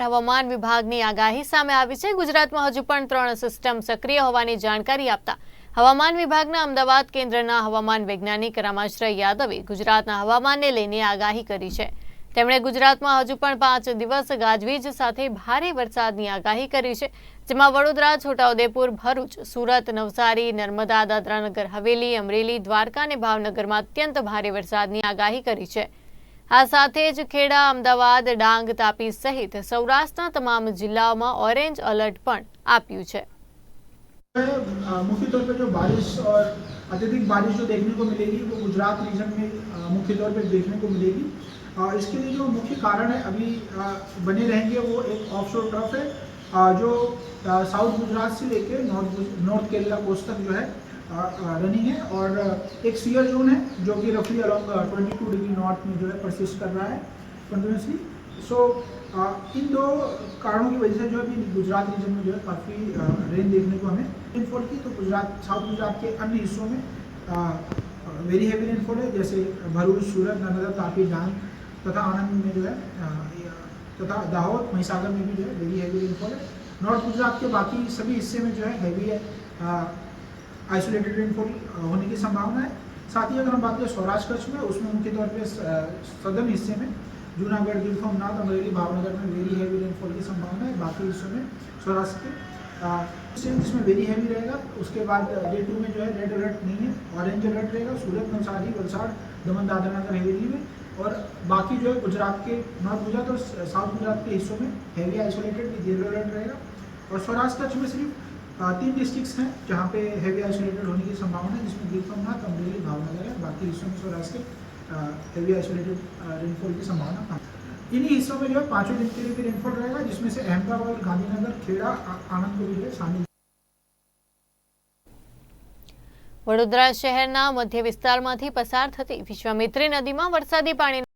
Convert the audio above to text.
હવામાન વિભાગની આગાહી સામે આવી છે. ગુજરાતમાં હજુ પણ ત્રણ સિસ્ટમ સક્રિય હોવાની જાણકારી આપતા હવામાન વિભાગના અમદાવાદ કેન્દ્રના હવામાન વૈજ્ઞાનિક રામાશ્રય યાદવે ગુજરાતના હવામાનને લઈને આગાહી કરી છે. તેમણે ગુજરાતમાં હજુ પણ પાંચ દિવસ ગાજવીજ સાથે ભારે વરસાદની આગાહી કરી છે, જેમાં વડોદરા, છોટાઉદેપુર, ભરૂચ, સુરત, નવસારી, નર્મદા, દાદરાનગર, હવેલી, અમરેલી, દ્વારકા અને ભાવનગરમાં અત્યંત ભારે વરસાદની આગાહી કરી છે. આ સાથે જ ખેડા અમદાવાદ ડાંગ તાપી સહિત સૌરાષ્ટ્રના તમામ જિલ્લાઓમાં ઓરેન્જ એલર્ટ પણ આપ્યું છે अ, मुख्य तौर पे जो बारिश और अत्यधिक बारिश जो देखने को मिलेगी वो गुजरात रीजन में अ, मुख्य तौर पे देखने को मिलेगी अ, इसके लिए जो मुख्य कारण है अभी अ, बने रहेंगे वो एक ऑफशोर ट्रफ है अ, जो अ, साउथ गुजरात से लेके नॉर्थ नॉर्थ केरला कोस्ट तक जो है रनिंग है और एक सीयर जोन है जो कि रफली along twenty two degree north में जो है परसिस्ट कर रहा है कंटिन्यूसली सो इन दो कारणों की वजह से जो है गुजरात रीजन में जो है काफ़ी रेन देखने को हमें रेनफॉल की तो गुजरात साउथ गुजरात के अन्य हिस्सों में वेरी हैवी रेनफॉल है, जैसे भरूच, सूरत नर्मदा तापी डांग तथा आनंद में जो है तथा दाहोद, महिसागर में भी जो है वेरी हैवी रेनफॉल है। नॉर्थ गुजरात के बाकी सभी हिस्से में जो है हैवी है। आइसोलेटेड रेनफॉल होने की संभावना है। साथ ही अगर हम बात करें सौराष्ट्र कच्छ में उसमें मुख्य तौर पर सदर्न हिस्से में जूनागढ़ गिर सोमनाथ अमरेली, भावनगर में वेरी हैवी रेनफॉल की संभावना है। बाकी हिस्सों में सौराष्ट्र के जिसमें वेरी हैवी रहेगा, उसके बाद डे टू में जो है रेड अलर्ट नहीं है ऑरेंज अलर्ट रहेगा, सूरत नवसारी वलसाड़, दमन दादरा नगर हवेली में और बाकी जो है गुजरात के नॉर्थ गुजरात और साउथ गुजरात के हिस्सों में heavy isolated with yellow alert रहेगा। और सौराष्ट्र कच्छ में सिर्फ़ तीन डिस्ट्रिक्ट्स हैं जहाँ पे हैवी आइसोलेटेड होने की संभावना है जिसमें गिर सोमनाथ अमरेली भावनगर है बाकी हिस्सों में सौराष्ट्र के हैवी आइसोलेटेड रेनफॉल की संभावना कम है। इन्हीं हिस्सों में जो है पाँचों दिन के लिए भी रेनफॉल रहेगा जिसमें से अहमदाबाद गांधीनगर खेड़ा आ- आनंद को भी जो है शामिल વડોદરા શહેરના મધ્ય વિસ્તારમાંથી પસાર થતી વિશ્વામિત્રી નદીમાં વરસાદી પાણી